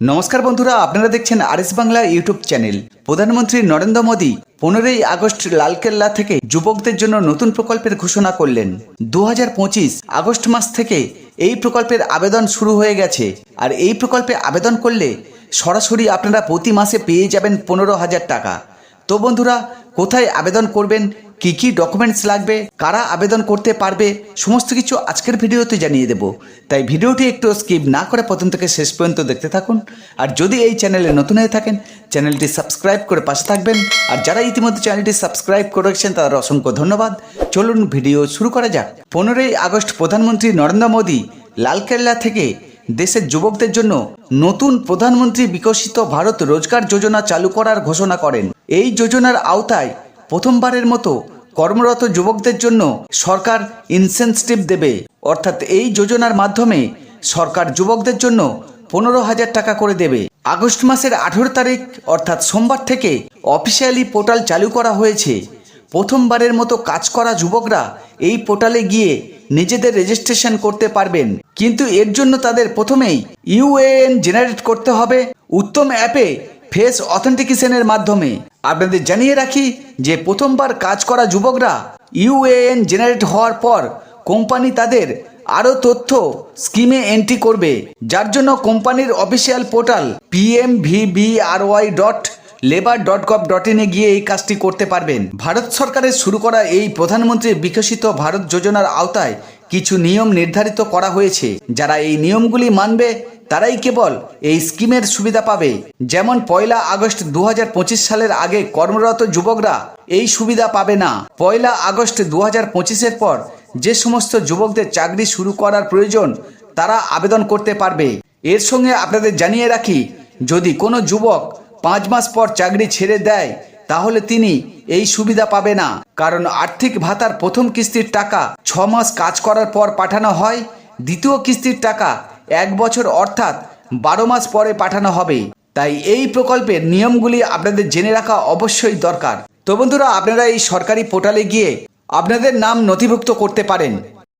নমস্কার বন্ধুরা, আপনারা দেখছেন আরএস বাংলা ইউটিউব চ্যানেল। প্রধানমন্ত্রী নরেন্দ্র মোদী পনেরোই আগস্ট লালকেল্লা থেকে যুবকদের জন্য নতুন প্রকল্পের ঘোষণা করলেন। দু হাজার পঁচিশ আগস্ট মাস থেকে এই প্রকল্পের আবেদন শুরু হয়ে গেছে। আর এই প্রকল্পে আবেদন করলে সরাসরি আপনারা প্রতি মাসে পেয়ে যাবেন পনেরো হাজার টাকা। তো বন্ধুরা, কোথায় আবেদন করবেন কি কি ডকুমেন্টস লাগবে, কারা আবেদন করতে পারবে, সমস্ত কিছু আজকের ভিডিওতে জানিয়ে দেব। তাই ভিডিওটি একটু স্কিপ না করে প্রথম থেকে শেষ পর্যন্ত দেখতে থাকুন। আর যদি এই চ্যানেলে নতুন হয়ে থাকেন, চ্যানেলটি সাবস্ক্রাইব করে পাশে থাকবেন। আর যারা ইতিমধ্যে চ্যানেলটি সাবস্ক্রাইব করেছেন তাদের অসংখ্য ধন্যবাদ। চলুন ভিডিও শুরু করা যাক। পনেরোই আগস্ট প্রধানমন্ত্রী নরেন্দ্র মোদী লালকেল্লা থেকে দেশের যুবকদের জন্য নতুন প্রধানমন্ত্রী বিকশিত ভারত রোজগার যোজনা চালু করার ঘোষণা করেন। এই যোজনার আওতায় প্রথমবারের মতো কর্মরত যুবকদের জন্য সরকার ইনসেনটিভ দেবে। অর্থাৎ এই যোজনার মাধ্যমে সরকার যুবকদের জন্য পনেরো হাজার টাকা করে দেবে। আগস্ট মাসের আঠেরো তারিখ, অর্থাৎ সোমবার থেকে অফিসিয়ালি পোর্টাল চালু করা হয়েছে। প্রথমবারের মতো কাজ করা যুবকরা এই পোর্টালে গিয়ে নিজেদের রেজিস্ট্রেশন করতে পারবেন। কিন্তু এর জন্য তাদের প্রথমেই ইউএএন জেনারেট করতে হবে। উত্তম অ্যাপে ফেস অথেন্টিকেশনের মাধ্যমে আপনাদের জানিয়ে রাখি যে প্রথমবার কাজ করা যুবকরা ইউএএন জেনারেট হওয়ার পর কোম্পানি তাদের আরও তথ্য স্কিমে এন্ট্রি করবে, যার জন্য কোম্পানির official portal PMVBRY dot labour dot gov dot ইনে গিয়ে এই কাজটি করতে পারবেন। ভারত সরকারের শুরু করা এই প্রধানমন্ত্রী বিকশিত ভারত যোজনার আওতায় কিছু নিয়ম নির্ধারিত করা হয়েছে, যারা এই নিয়মগুলি মানবে তারাই কেবল এই স্কিমের সুবিধা পাবে। যেমন পয়লা আগস্ট দু হাজার পঁচিশ সালের আগে কর্মরত যুবকরা এই সুবিধা পাবে না। পয়লা আগস্ট দু পঁচিশের পর যে সমস্ত যুবকদের চাকরি শুরু করার প্রয়োজন, তারা আবেদন করতে পারবে। এর সঙ্গে আপনাদের জানিয়ে রাখি, যদি কোনো যুবক পাঁচ মাস পর চাকরি ছেড়ে দেয়, তাহলে তিনি এই সুবিধা পাবে না। কারণ আর্থিক ভাতার প্রথম কিস্তির টাকা ছ মাস কাজ করার পর পাঠানো হয়, দ্বিতীয় কিস্তির টাকা এক বছর অর্থাৎ বারো মাস পরে পাঠানো হবে। তাই এই প্রকল্পের নিয়মগুলি আপনাদের জেনে রাখা অবশ্যই দরকার। তো বন্ধুরা, আপনারা এই সরকারি পোর্টালে গিয়ে আপনাদের নাম নথিভুক্ত করতে পারেন।